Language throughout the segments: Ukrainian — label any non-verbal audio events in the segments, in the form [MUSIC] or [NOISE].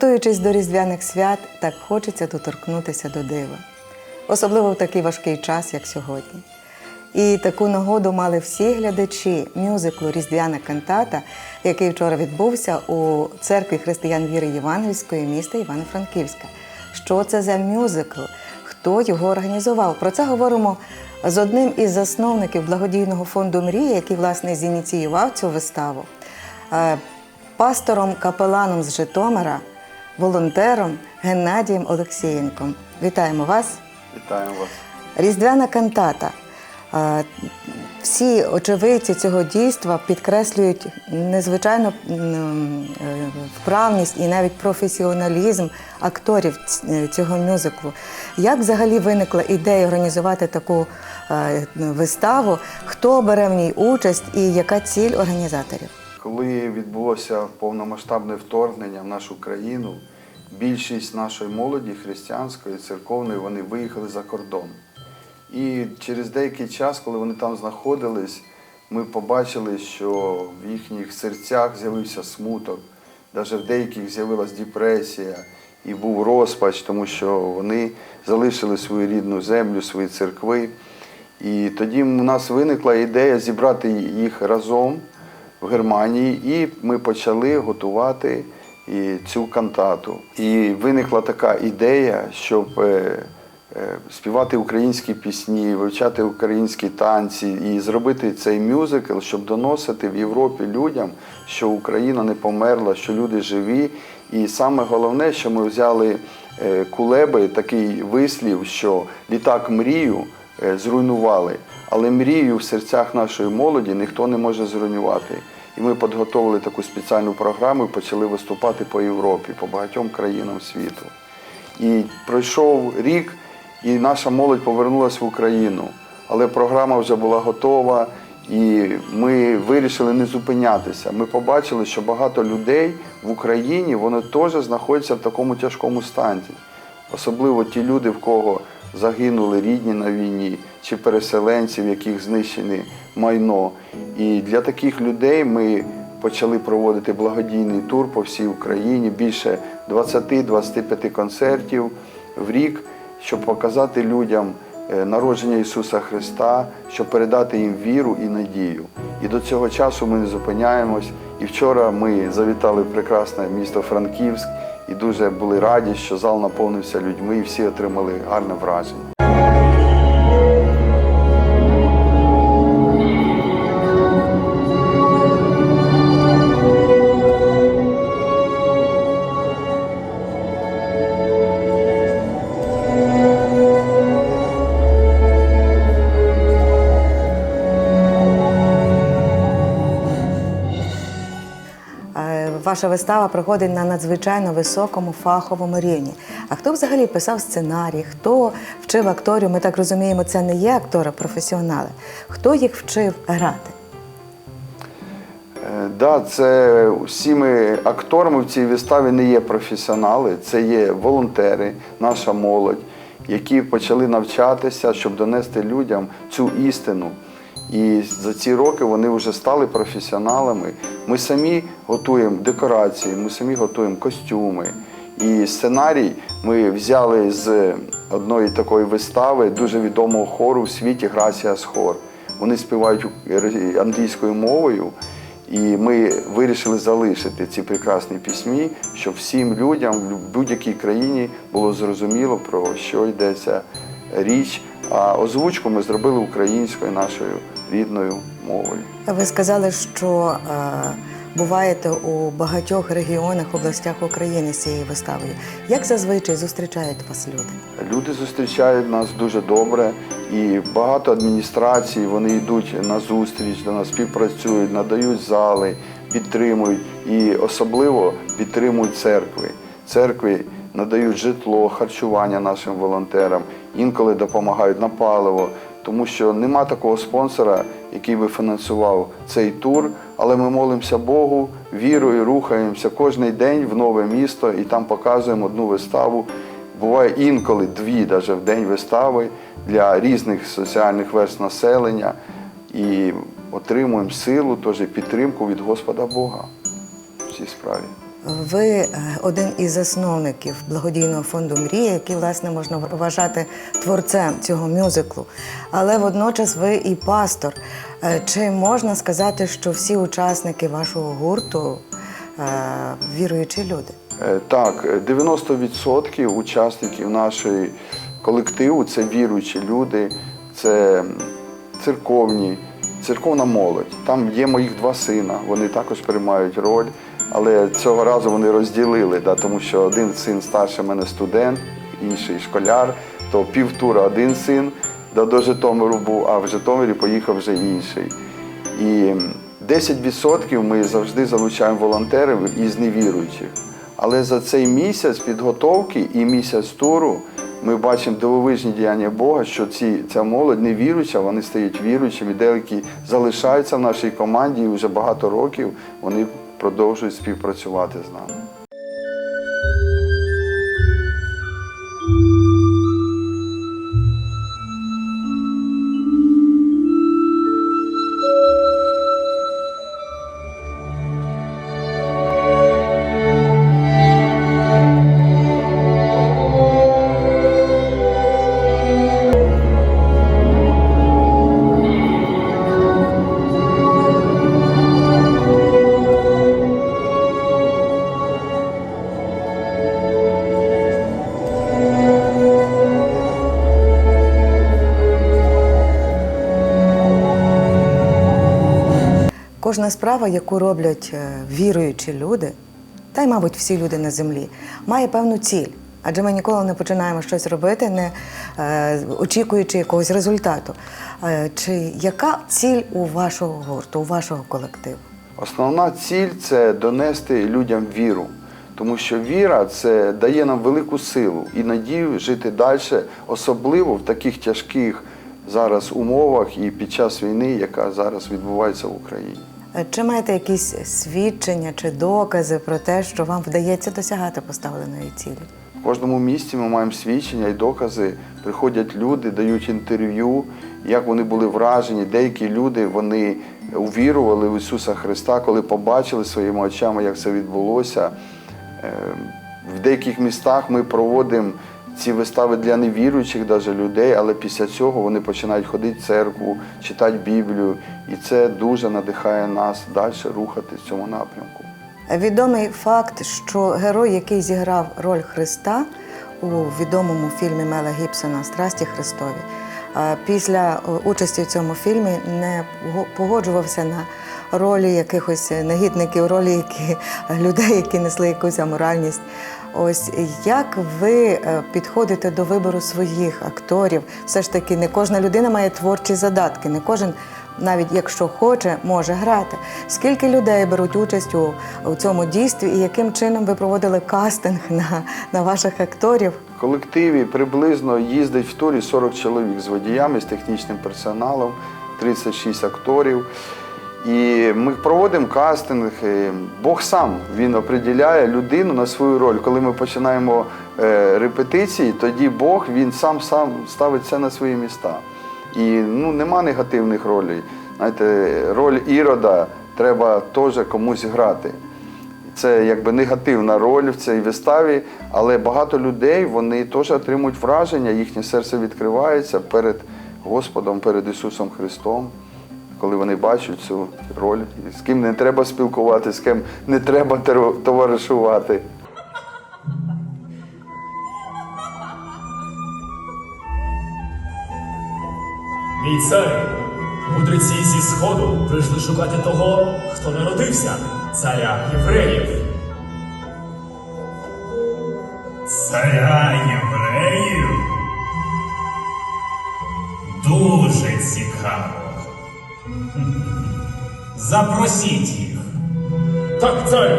Готуючись до різдвяних свят, так хочеться доторкнутися до дива, особливо в такий важкий час, як сьогодні. І таку нагоду мали всі глядачі мюзиклу Різдвяна кантата, який вчора відбувся у церкві християн віри Євангельської міста Івано-Франківська. Що це за мюзикл? Хто його організував? Про це говоримо з одним із засновників благодійного фонду Мрія, який власне зініціював цю виставу, е, пастором капеланом з Житомира, волонтером Геннадієм Олексієнком. Вітаємо вас! Вітаємо вас. Різдвяна кантата. Е, Всі очевидці цього дійства підкреслюють незвичайно е, вправність і навіть професіоналізм акторів цього мюзиклу. Як взагалі виникла ідея організувати таку е, виставу? Хто бере в ній участь і яка ціль організаторів? Коли відбулося повномасштабне вторгнення в нашу країну, більшість нашої молоді християнської, церковної, вони виїхали за кордон. І через деякий час, коли вони там знаходились, ми побачили, що в їхніх серцях з'явився смуток, навіть в деяких з'явилась депресія і був розпач, тому що вони залишили свою рідну землю, свої церкви. І тоді у нас виникла ідея зібрати їх разом в Германії, і ми почали готувати і цю кантату. І виникла така ідея, щоб е, е, співати українські пісні, вивчати українські танці і зробити цей мюзикл, щоб доносити в Європі людям, що Україна не померла, що люди живі. І саме головне, що ми взяли е, кулеби, такий вислів, що літак мрію зруйнували, але мрію в серцях нашої молоді ніхто не може зруйнувати. І ми підготовили таку спеціальну програму і почали виступати по Європі, по багатьом країнам світу. І пройшов рік, і наша молодь повернулася в Україну. Але програма вже була готова, і ми вирішили не зупинятися. Ми побачили, що багато людей в Україні вони теж знаходяться в такому тяжкому стані. Особливо ті люди, в кого загинули рідні на війні, чи переселенці, в яких знищене майно. І для таких людей ми почали проводити благодійний тур по всій Україні, більше 20-25 концертів в рік, щоб показати людям е, народження Ісуса Христа, щоб передати їм віру і надію. І до цього часу ми не зупиняємось. І вчора ми завітали в прекрасне місто Франківськ і дуже були раді, що зал наповнився людьми і всі отримали гарне враження. Ваша вистава проходить на надзвичайно високому фаховому рівні. А хто взагалі писав сценарій? Хто вчив акторів? Ми так розуміємо, це не є актори професіонали. Хто їх вчив грати? Е, Да, це всі ми акторами в цій виставі не є професіонали, це є волонтери, наша молодь, які почали навчатися, щоб донести людям цю істину. І за ці роки вони вже стали професіоналами. Ми самі готуємо декорації, ми самі готуємо костюми. І сценарій ми взяли з одної такої вистави дуже відомого хору в світі Грасіас Хор. Вони співають англійською мовою. І ми вирішили залишити ці прекрасні пісні, щоб всім людям в будь-якій країні було зрозуміло, про що йдеться річ. А озвучку ми зробили українською нашою рідною мовою. Ви сказали, що е, буваєте у багатьох регіонах, областях України з цією виставою. Як зазвичай зустрічають вас люди? Люди зустрічають нас дуже добре, і багато адміністрацій вони йдуть на зустріч до нас, співпрацюють, надають зали, підтримують і особливо підтримують церкви. Церкви надають житло, харчування нашим волонтерам, інколи допомагають на паливо, тому що нема такого спонсора, який би фінансував цей тур. Але ми молимося Богу, вірою, рухаємося кожен день в нове місто і там показуємо одну виставу. Буває інколи дві навіть в день вистави для різних соціальних верст населення і отримуємо силу, теж підтримку від Господа Бога в цій справі. Ви е, один із засновників благодійного фонду Мрія, який, власне, можна вважати творцем цього мюзиклу. Але водночас ви і пастор. Е, Чи можна сказати, що всі учасники вашого гурту е, віруючі люди? Так, е, 90% учасників нашої колективу це віруючі люди, це церковні, церковна молодь. Там є моїх два сина, вони також приймають роль, але цього разу вони розділили, да, тому що один син старший мене студент, інший школяр, то півтура один син да, до Житомиру був, а в Житомирі поїхав вже інший. І 10% ми завжди залучаємо волонтерів із невіруючих. Але за цей місяць підготовки і місяць туру ми бачимо дивовижні діяння Бога, що ці, ця молодь не віруюча, вони стають віруючими, деякі залишаються в нашій команді і вже багато років вони продовжують співпрацювати з нами. Кожна справа, яку роблять е, віруючі люди, та й, мабуть, всі люди на землі, має певну ціль. Адже ми ніколи не починаємо щось робити, не е, очікуючи якогось результату. Е, чи яка ціль у вашого гурту, у вашого колективу? Основна ціль це донести людям віру, тому що віра це дає нам велику силу і надію жити далі, особливо в таких тяжких зараз умовах і під час війни, яка зараз відбувається в Україні. Е, Чи маєте якісь свідчення чи докази про те, що вам вдається досягати поставленої цілі? В кожному місті ми маємо свідчення і докази. Приходять люди, дають інтерв'ю, як вони були вражені. Деякі люди вони увірували в Ісуса Христа, коли побачили своїми очами, як це відбулося. Е, В деяких містах ми проводимо ці вистави для невіруючих даже людей, але після цього вони починають ходити в церкву, читати Біблію, і це дуже надихає нас далі рухати в цьому напрямку. Відомий факт, що герой, який зіграв роль Христа у відомому фільмі Мела Гібсона Страсті Христові, після е, участі в цьому фільмі не погоджувався на ролі якихось негідників, ролі які, людей, які несли якусь аморальність. Ось як ви е, підходите до вибору своїх акторів? Все ж таки, не кожна людина має творчі задатки, не кожен навіть якщо хоче, може грати. Скільки людей беруть участь у, у цьому дійстві, і яким чином ви проводили кастинг на, на ваших акторів? В колективі приблизно їздить в турі 40 чоловік з водіями, з технічним персоналом, 36 акторів. І ми проводимо кастинг. і Бог сам він определяє людину на свою роль. Коли ми починаємо е, репетиції, тоді Бог він сам сам ставить це на свої міста. І ну, нема негативних ролей. Знаєте, роль Ірода треба теж комусь грати. Це якби негативна роль в цій виставі, але багато людей вони теж отримують враження, їхнє серце відкривається перед Господом, перед Ісусом Христом, коли вони бачать цю роль, з ким не треба спілкуватися, з ким не треба товаришувати. Мій царю, мудреці зі сходу прийшли шукати того, хто народився, царя євреїв. Царя євреїв? Дуже цікаво. Запросіть їх. Так, царю.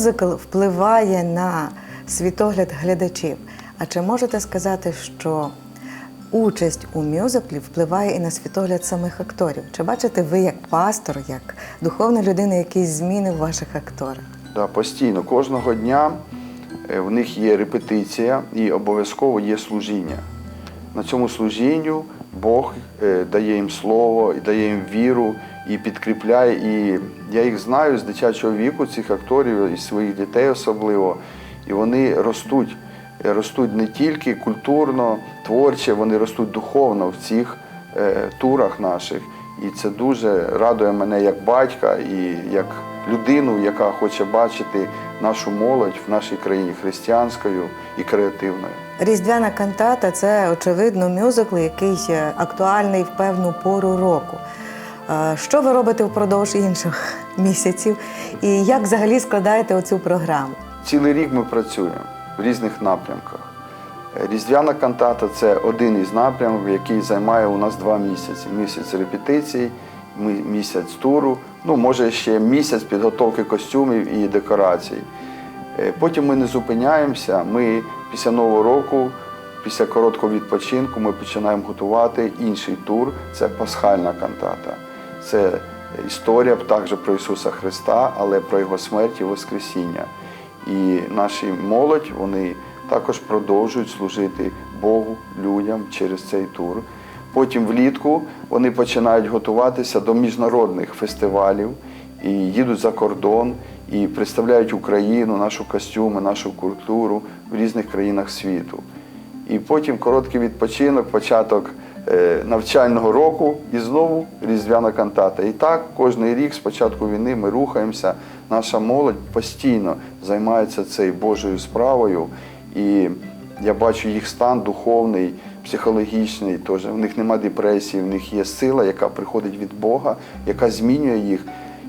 Мюзикл впливає на світогляд глядачів. А чи можете сказати, що участь у мюзиклі впливає і на світогляд самих акторів? Чи бачите ви як пастор, як духовна людина, якісь зміни в ваших акторах? Да, постійно, кожного дня е, в них є репетиція і обов'язково є служіння. На цьому служінню Бог е, дає їм слово, і дає їм віру і підкріпляє. І я їх знаю з дитячого віку, цих акторів і своїх дітей особливо. І вони ростуть, Е, ростуть не тільки культурно, творче, вони ростуть духовно в цих е, турах наших. І це дуже радує мене як батька і як людину, яка хоче бачити нашу молодь в нашій країні християнською і креативною. Різдвяна кантата це очевидно мюзикл, який актуальний в певну пору року. Що ви робите впродовж інших [LAUGHS] місяців, і як взагалі складаєте оцю програму? Цілий рік ми працюємо в різних напрямках. Різдвяна кантата це один із напрямків, який займає у нас два місяці. Місяць репетицій, місяць туру, ну може ще місяць підготовки костюмів і декорацій. Е, Потім ми не зупиняємося. Ми після Нового року, після короткого відпочинку, ми починаємо готувати інший тур. Це пасхальна кантата. Це історія також про Ісуса Христа, але про Його смерть і Воскресіння. І наші молодь вони також продовжують служити Богу, людям через цей тур. Потім влітку вони починають готуватися до міжнародних фестивалів і їдуть за кордон і представляють Україну, нашу костюми, нашу культуру в різних країнах світу. І потім короткий відпочинок, початок е, навчального року і знову різдвяна кантата. І так кожен рік з початку війни ми рухаємося. Наша молодь постійно займається цією Божою справою. І я бачу їх стан духовний, психологічний. Теж. В них нема депресії, в них є сила, яка приходить від Бога, яка змінює їх.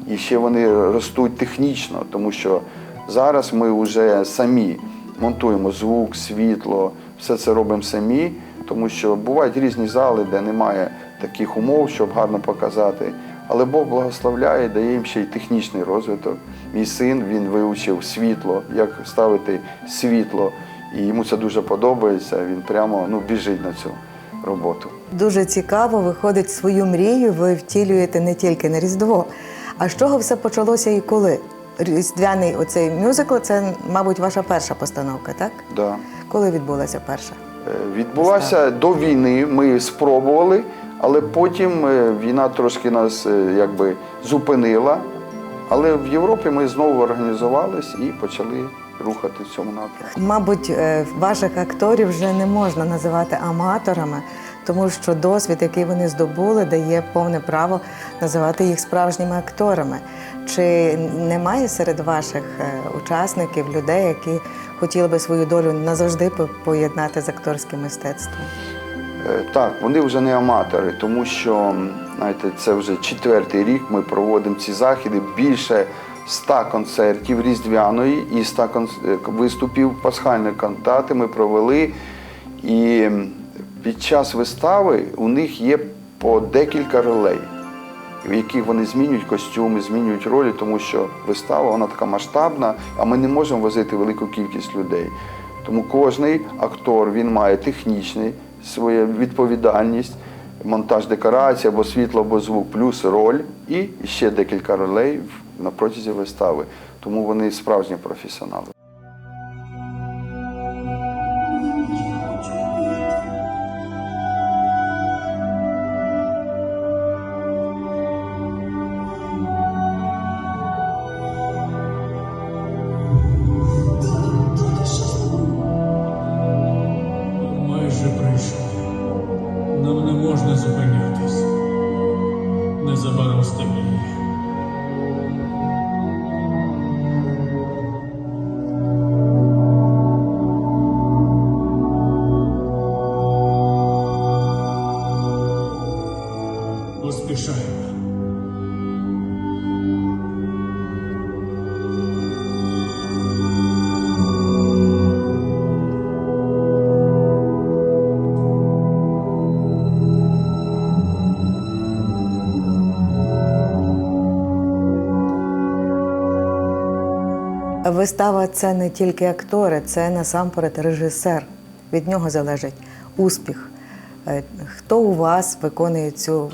І ще вони ростуть технічно, тому що зараз ми вже самі монтуємо звук, світло, все це робимо самі, тому що бувають різні зали, де немає таких умов, щоб гарно показати. Але Бог благословляє, дає їм ще й технічний розвиток. Мій син він вивчив світло, як ставити світло, і йому це дуже подобається. Він прямо ну, біжить на цю роботу. Дуже цікаво, виходить, свою мрію ви втілюєте не тільки на Різдво. А з чого все почалося і коли? Різдвяний оцей мюзикл це, мабуть, ваша перша постановка, так? Да. Коли відбулася перша? Е, Відбулася до війни, ми спробували, але потім е, війна трошки нас е, якби зупинила. Але в Європі ми знову організувались і почали рухати в цьому напрямку. Мабуть, е, ваших акторів вже не можна називати аматорами, тому що досвід, який вони здобули, дає повне право називати їх справжніми акторами. Чи немає серед ваших е, учасників людей, які хотіли би свою долю назавжди поєднати з акторським мистецтвом? Е, Так, вони вже не аматори, тому що знаєте, це вже четвертий рік. Ми проводимо ці заходи. Більше ста концертів різдвяної і ста конц- е, виступів пасхальної кантати ми провели. І під час вистави у них є по декілька ролей, в яких вони змінюють костюми, змінюють ролі, тому що вистава вона така масштабна, а ми не можемо возити велику кількість людей. Тому кожний актор він має технічний свою відповідальність, монтаж декорацій або світло, або звук, плюс роль і ще декілька ролей на протязі вистави. Тому вони справжні професіонали. Майже прийшов. Нам не можна зупинятись. Вистава це не тільки актори, це насамперед режисер. Від нього залежить успіх. Е, Хто у вас виконує цю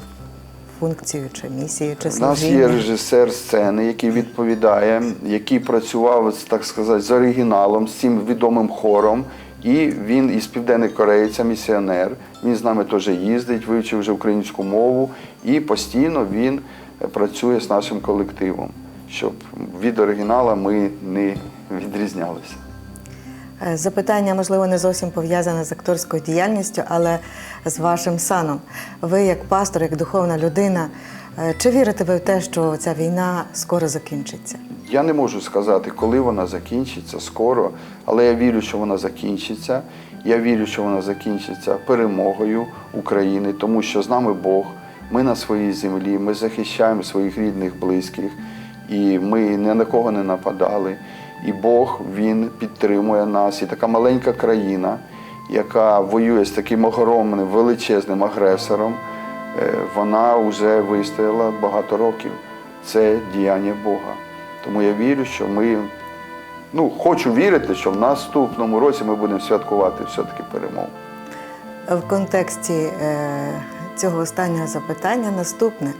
функцію чи місію, чи У нас є режисер сцени, який відповідає, який працював, так сказати, з оригіналом, з цим відомим хором. І він із Південної Кореї, це місіонер. Він з нами теж їздить, вивчив вже українську мову, і постійно він е, працює з нашим колективом, щоб від оригінала ми не відрізнялися. Е, Запитання, можливо, не зовсім пов'язане з акторською діяльністю, але з вашим саном. Ви, як пастор, як духовна людина, е, чи вірите ви в те, що ця війна скоро закінчиться? Я не можу сказати, коли вона закінчиться скоро, але я вірю, що вона закінчиться. Я вірю, що вона закінчиться перемогою України, тому що з нами Бог, ми на своїй землі, ми захищаємо своїх рідних, близьких, і ми ні на кого не нападали. І Бог Він підтримує нас. І така маленька країна, яка воює з таким огромним величезним агресором, е, вона вже вистояла багато років. Це діяння Бога. Тому я вірю, що ми, ну, хочу вірити, що в наступному році ми будемо святкувати все-таки перемогу. В контексті е, цього останнього запитання наступне: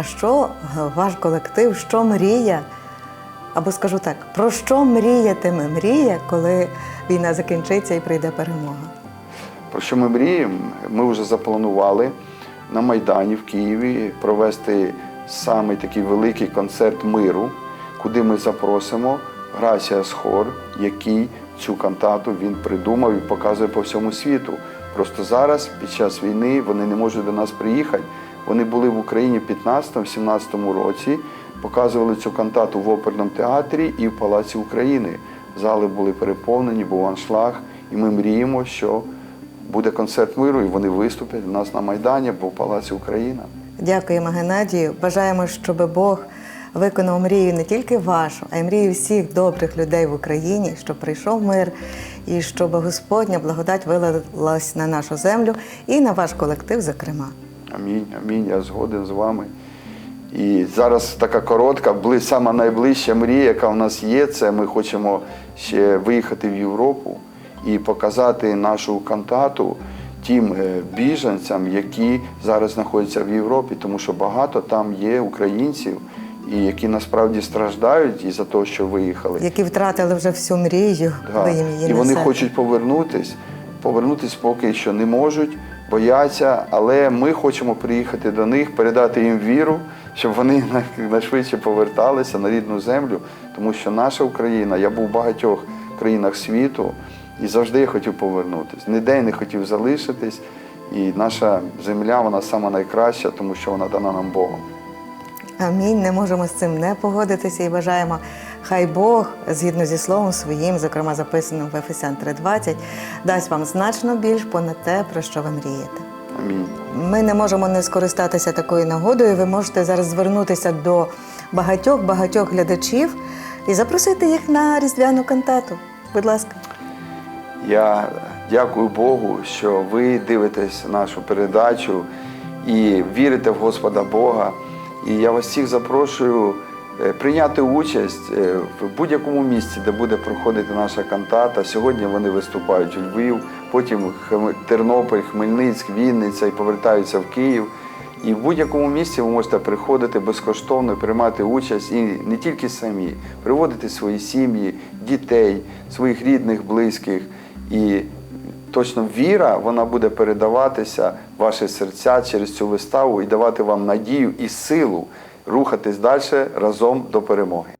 а що е, ваш колектив, що мріє? Або скажу так, про що мріятиме мрія, коли війна закінчиться і прийде перемога? Про що ми мріємо? Ми вже запланували на Майдані в Києві провести саме такий великий концерт миру, куди ми запросимо Грація Хор, який цю кантату він придумав і показує по всьому світу. Просто зараз, під час війни, вони не можуть до нас приїхати. Вони були в Україні в 15-17 році, показували цю кантату в оперному театрі і в Палаці України. Зали були переповнені, був аншлаг, і ми мріємо, що буде концерт миру, і вони виступлять у нас на Майдані або в Палаці Україна. Дякуємо, Геннадію. Бажаємо, щоб Бог виконав мрію не тільки вашу, а й мрію всіх добрих людей в Україні, щоб прийшов мир і щоб Господня благодать вилилась на нашу землю і на ваш колектив, зокрема. Амінь, амінь, я згоден з вами. І зараз така коротка, сама найближча мрія, яка в нас є, це ми хочемо ще виїхати в Європу і показати нашу кантату тим е, біженцям, які зараз знаходяться в Європі, тому що багато там є українців, і які насправді страждають із-за того, що виїхали. Які втратили вже всю мрію, Да. їм її І вони хочуть повернутись. Повернутись поки що не можуть, бояться, але ми хочемо приїхати до них, передати їм віру, щоб вони [LAUGHS] найшвидше поверталися на рідну землю, тому що наша Україна, я був в багатьох країнах світу і завжди я хотів повернутися. Ніде не хотів залишитись. І наша земля, вона сама найкраща, тому що вона дана нам Богом. Амінь. Не можемо з цим не погодитися і бажаємо, хай Бог, згідно зі словом своїм, зокрема записаним в Ефесян 3.20, дасть вам значно більш понад те, про що ви мрієте. Амінь. Ми не можемо не скористатися такою нагодою. Ви можете зараз звернутися до багатьох багатьох глядачів і запросити їх на різдвяну кантату. Будь ласка. Я дякую Богу, що ви дивитесь нашу передачу і вірите в Господа Бога. І я вас всіх запрошую прийняти участь е, в будь-якому місці, де буде проходити наша кантата. Сьогодні вони виступають у Львів, потім Тернопіль, Хмельницьк, Вінниця і повертаються в Київ. І в будь-якому місці ви можете приходити безкоштовно, приймати участь і не тільки самі, приводити свої сім'ї, дітей, своїх рідних, близьких. І точно віра вона буде передаватися в ваші серця через цю виставу і давати вам надію і силу рухатись далі разом до перемоги.